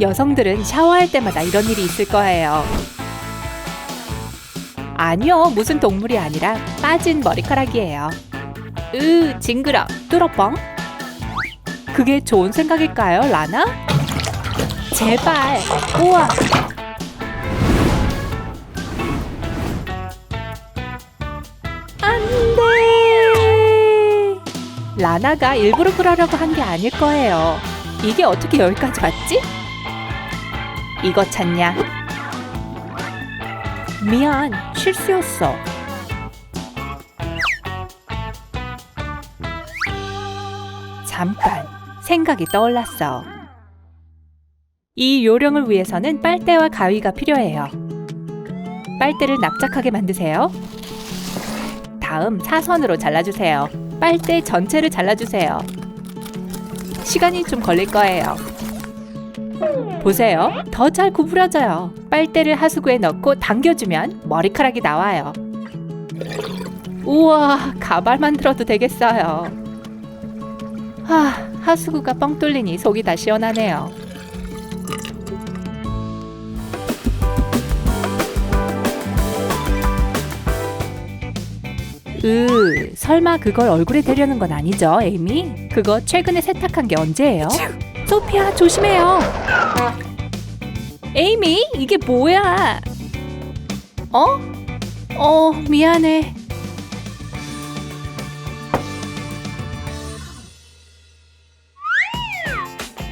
여성들은 샤워할 때마다 이런 일이 있을 거예요. 아니요, 무슨 동물이 아니라 빠진 머리카락이에요. 으, 징그러, 뚜러뻥. 그게 좋은 생각일까요, 라나? 제발, 우와. 안 돼! 라나가 일부러 그러려고 한 게 아닐 거예요. 이게 어떻게 여기까지 왔지? 이거 찾냐? 미안, 실수였어. 잠깐, 생각이 떠올랐어. 이 요령을 위해서는 빨대와 가위가 필요해요. 빨대를 납작하게 만드세요. 다음 사선으로 잘라주세요. 빨대 전체를 잘라주세요. 시간이 좀 걸릴 거예요. 보세요. 더 잘 구부러져요. 빨대를 하수구에 넣고 당겨주면 머리카락이 나와요. 우와, 가발 만들어도 되겠어요. 하, 하수구가 뻥 뚫리니 속이 다 시원하네요. 으, 설마 그걸 얼굴에 대려는 건 아니죠, 에이미? 그거 최근에 세탁한 게 언제예요? 소피아, 조심해요. 에이미, 이게 뭐야? 어? 어, 미안해.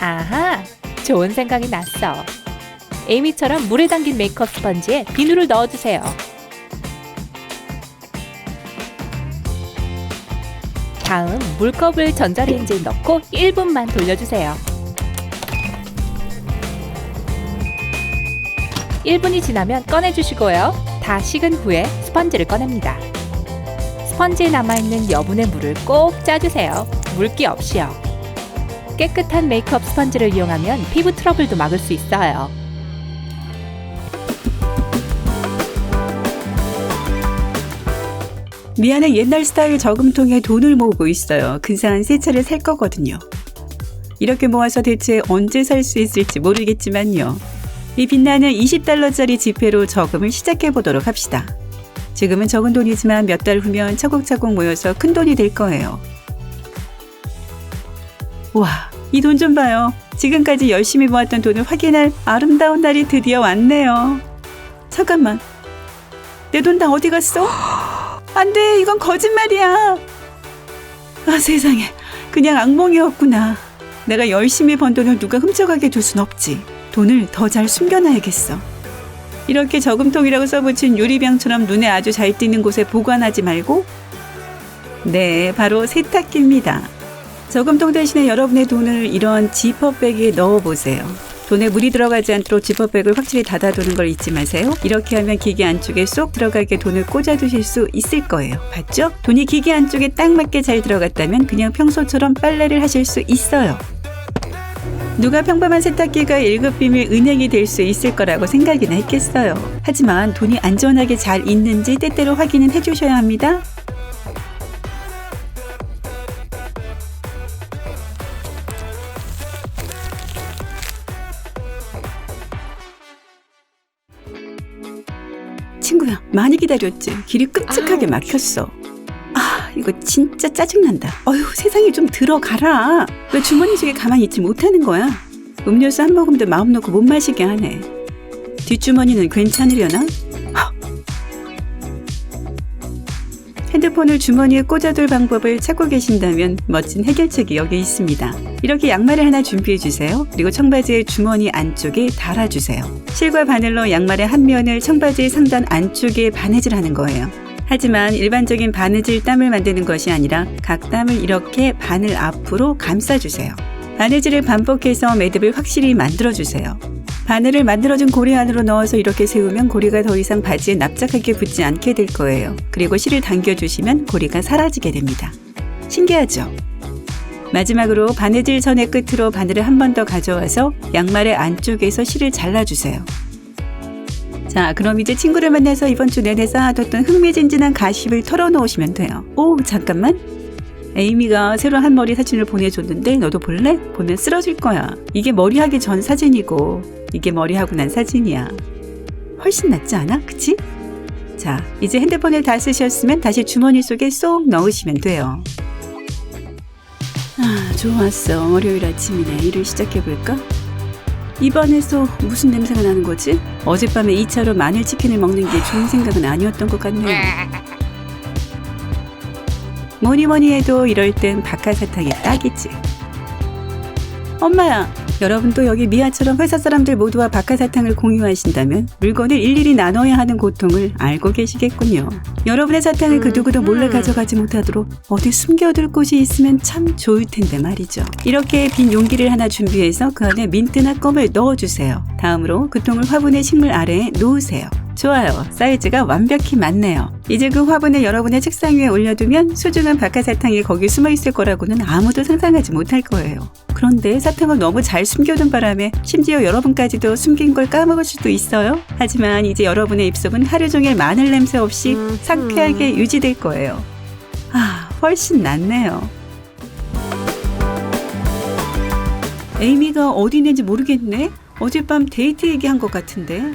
아하, 좋은 생각이 났어. 에이미처럼 물에 담긴 메이크업 스펀지에 비누를 넣어주세요. 다음 물컵을 전자레인지에 넣고 1분만 돌려주세요. 1분이 지나면 꺼내주시고요. 다 식은 후에 스펀지를 꺼냅니다. 스펀지에 남아있는 여분의 물을 꼭 짜주세요. 물기 없이요. 깨끗한 메이크업 스펀지를 이용하면 피부 트러블도 막을 수 있어요. 미안해 옛날 스타일 저금통에 돈을 모으고 있어요. 근사한 새 차를 살 거거든요. 이렇게 모아서 대체 언제 살 수 있을지 모르겠지만요. 이 빛나는 20달러짜리 지폐로 저금을 시작해 보도록 합시다. 지금은 적은 돈이지만 몇 달 후면 차곡차곡 모여서 큰 돈이 될 거예요. 와, 이 돈 좀 봐요. 지금까지 열심히 모았던 돈을 확인할 아름다운 날이 드디어 왔네요. 잠깐만. 내 돈 다 어디 갔어? 안 돼, 이건 거짓말이야. 아, 세상에. 그냥 악몽이었구나. 내가 열심히 번 돈을 누가 훔쳐가게 둘 순 없지. 돈을 더 잘 숨겨놔야겠어. 이렇게 저금통이라고 써붙인 유리병처럼 눈에 아주 잘 띄는 곳에 보관하지 말고, 네, 바로 세탁기입니다. 저금통 대신에 여러분의 돈을 이런 지퍼백에 넣어보세요. 돈에 물이 들어가지 않도록 지퍼백을 확실히 닫아두는 걸 잊지 마세요. 이렇게 하면 기계 안쪽에 쏙 들어가게 돈을 꽂아두실 수 있을 거예요. 봤죠? 돈이 기계 안쪽에 딱 맞게 잘 들어갔다면 그냥 평소처럼 빨래를 하실 수 있어요. 누가 평범한 세탁기가 1급 비밀 은행이 될 수 있을 거라고 생각이나 했겠어요. 하지만 돈이 안전하게 잘 있는지 때때로 확인은 해주셔야 합니다. 친구야, 많이 기다렸지? 길이 끔찍하게. 막혔어. 아, 이거 진짜 짜증난다. 어휴, 세상에 좀 들어가라. 왜 주머니 속에 가만히 있지 못하는 거야? 음료수 한 모금도 마음 놓고 못 마시게 하네. 뒷주머니는 괜찮으려나? 헉. 핸드폰을 주머니에 꽂아둘 방법을 찾고 계신다면 멋진 해결책이 여기 있습니다. 이렇게 양말을 하나 준비해 주세요. 그리고 청바지의 주머니 안쪽에 달아주세요. 실과 바늘로 양말의 한 면을 청바지 상단 안쪽에 바느질하는 거예요. 하지만 일반적인 바느질 땀을 만드는 것이 아니라 각 땀을 이렇게 바늘 앞으로 감싸주세요. 바느질을 반복해서 매듭을 확실히 만들어주세요. 바늘을 만들어준 고리 안으로 넣어서 이렇게 세우면 고리가 더 이상 바지에 납작하게 붙지 않게 될 거예요. 그리고 실을 당겨주시면 고리가 사라지게 됩니다. 신기하죠? 마지막으로 바느질 선의 끝으로 바늘을 한 번 더 가져와서 양말의 안쪽에서 실을 잘라주세요. 자, 그럼 이제 친구를 만나서 이번 주 내내 쌓아뒀던 흥미진진한 가십을 털어놓으시면 돼요. 오, 잠깐만. 에이미가 새로 한 머리 사진을 보내줬는데 너도 볼래? 보면 쓰러질 거야. 이게 머리 하기 전 사진이고 이게 머리 하고 난 사진이야. 훨씬 낫지 않아? 그치? 자, 이제 핸드폰을 다 쓰셨으면 다시 주머니 속에 쏙 넣으시면 돼요. 아, 좋았어. 월요일 아침이네. 일을 시작해볼까? 입안에서 무슨 냄새가 나는 거지? 어젯밤에 2차로 마늘 치킨을 먹는 게 좋은 생각은 아니었던 것 같네요. 뭐니 뭐니 해도 이럴 땐 박하사탕이 딱이지. 엄마야, 여러분도 여기 미아처럼 회사 사람들 모두와 박하사탕을 공유하신다면 물건을 일일이 나눠야 하는 고통을 알고 계시겠군요. 여러분의 사탕을 그 누구도 몰래 가져가지 못하도록 어디 숨겨둘 곳이 있으면 참 좋을 텐데 말이죠. 이렇게 빈 용기를 하나 준비해서 그 안에 민트나 껌을 넣어주세요. 다음으로 그 통을 화분의 식물 아래에 놓으세요. 좋아요. 사이즈가 완벽히 맞네요. 이제 그 화분을 여러분의 책상 위에 올려두면 소중한 박하사탕이 거기 숨어 있을 거라고는 아무도 상상하지 못할 거예요. 그런데 사탕을 너무 잘 숨겨둔 바람에 심지어 여러분까지도 숨긴 걸 까먹을 수도 있어요. 하지만 이제 여러분의 입속은 하루 종일 마늘 냄새 없이 상쾌하게 유지될 거예요. 아, 훨씬 낫네요. 에이미가 어디 있는지 모르겠네. 어젯밤 데이트 얘기한 것 같은데.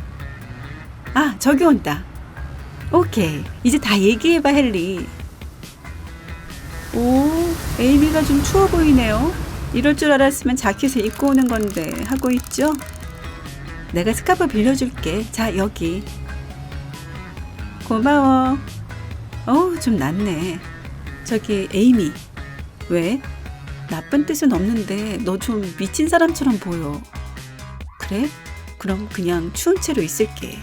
아, 저기 온다. 오케이. 이제 다 얘기해봐, 헨리. 오, 에이미가 좀 추워 보이네요. 이럴 줄 알았으면 자켓을 입고 오는 건데 하고 있죠? 내가 스카프 빌려줄게. 자, 여기. 고마워. 어우, 좀 낫네. 저기, 에이미. 왜? 나쁜 뜻은 없는데 너 좀 미친 사람처럼 보여. 그래? 그럼 그냥 추운 채로 있을게.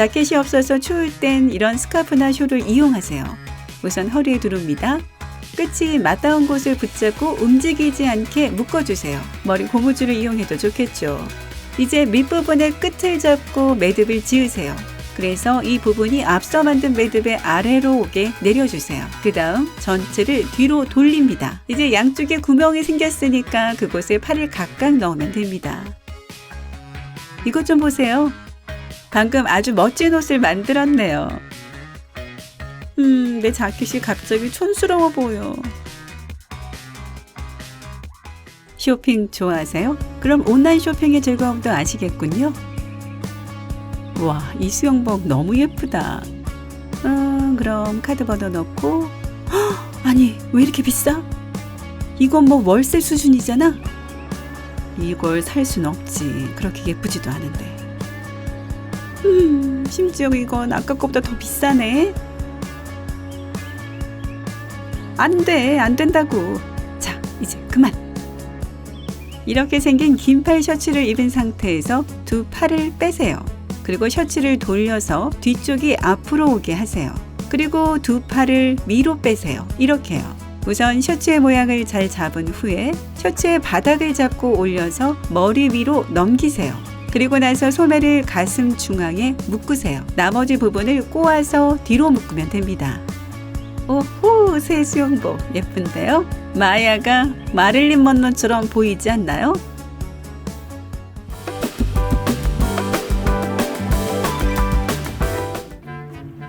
자켓이 없어서 추울 땐 이런 스카프나 쇼를 이용하세요. 우선 허리에 두릅니다. 끝이 맞닿은 곳을 붙잡고 움직이지 않게 묶어주세요. 머리 고무줄을 이용해도 좋겠죠. 이제 밑부분의 끝을 잡고 매듭을 지으세요. 그래서 이 부분이 앞서 만든 매듭의 아래로 오게 내려주세요. 그 다음 전체를 뒤로 돌립니다. 이제 양쪽에 구멍이 생겼으니까 그곳에 팔을 각각 넣으면 됩니다. 이것 좀 보세요. 방금 아주 멋진 옷을 만들었네요. 음, 내 자켓이 갑자기 촌스러워 보여. 쇼핑 좋아하세요? 그럼 온라인 쇼핑의 즐거움도 아시겠군요. 와, 이 수영복 너무 예쁘다. 음, 그럼 카드 번호 넣고. 헉, 아니, 왜 이렇게 비싸? 이건 뭐 월세 수준이잖아? 이걸 살 순 없지. 그렇게 예쁘지도 않은데. 음, 심지어 이건 아까 거보다 더 비싸네. 안 돼, 안 된다고. 자, 이제 그만. 이렇게 생긴 긴팔 셔츠를 입은 상태에서 두 팔을 빼세요. 그리고 셔츠를 돌려서 뒤쪽이 앞으로 오게 하세요. 그리고 두 팔을 위로 빼세요. 이렇게요. 우선 셔츠의 모양을 잘 잡은 후에 셔츠의 바닥을 잡고 올려서 머리 위로 넘기세요. 그리고 나서 소매를 가슴 중앙에 묶으세요. 나머지 부분을 꼬아서 뒤로 묶으면 됩니다. 오호, 새 수영복 예쁜데요? 마야가 마릴린 먼로처럼 보이지 않나요?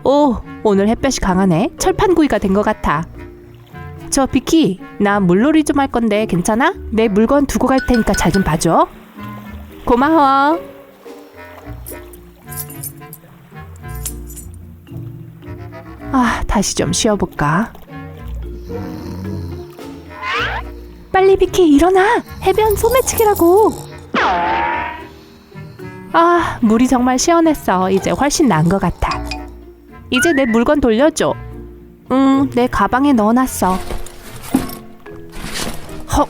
오, 오늘 햇볕이 강하네. 철판구이가 된 것 같아. 저 비키, 나 물놀이 좀 할 건데 괜찮아? 내 물건 두고 갈 테니까 잘 좀 봐줘. 고마워. 아, 다시 좀 쉬어볼까? 빨리 비키 일어나! 해변 소매치기라고! 아, 물이 정말 시원했어. 이제 훨씬 나은 것 같아. 이제 내 물건 돌려줘. 응, 내 가방에 넣어놨어. 헉,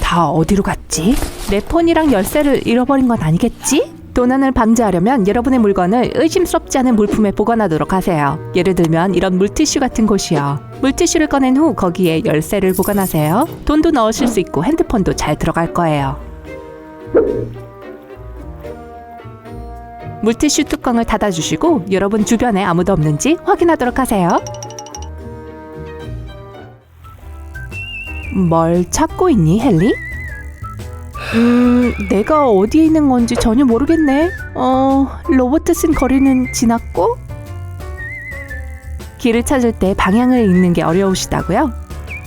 다 어디로 갔지? 내 폰이랑 열쇠를 잃어버린 건 아니겠지? 도난을 방지하려면 여러분의 물건을 의심스럽지 않은 물품에 보관하도록 하세요. 예를 들면 이런 물티슈 같은 곳이요. 물티슈를 꺼낸 후 거기에 열쇠를 보관하세요. 돈도 넣으실 수 있고 핸드폰도 잘 들어갈 거예요. 물티슈 뚜껑을 닫아주시고 여러분 주변에 아무도 없는지 확인하도록 하세요. 뭘 찾고 있니, 헨리? 음, 내가 어디에 있는 건지 전혀 모르겠네. 어, 로버트슨 거리는 지났고? 길을 찾을 때 방향을 읽는 게 어려우시다고요?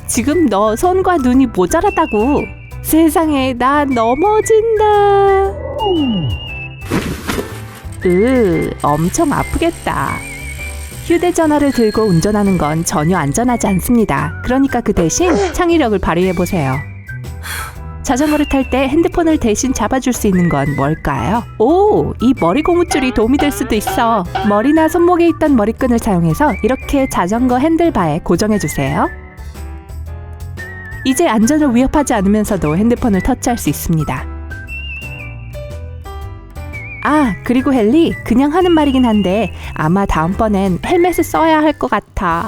지금 너 손과 눈이 모자라다고. 세상에, 나 넘어진다. 으, 엄청 아프겠다. 휴대전화를 들고 운전하는 건 전혀 안전하지 않습니다. 그러니까 그 대신 창의력을 발휘해 보세요. 자전거를 탈 때 핸드폰을 대신 잡아줄 수 있는 건 뭘까요? 오, 이 머리 고무줄이 도움이 될 수도 있어. 머리나 손목에 있던 머리끈을 사용해서 이렇게 자전거 핸들바에 고정해 주세요. 이제 안전을 위협하지 않으면서도 핸드폰을 터치할 수 있습니다. 아, 그리고 헨리, 그냥 하는 말이긴 한데 아마 다음번엔 헬멧을 써야 할 것 같아.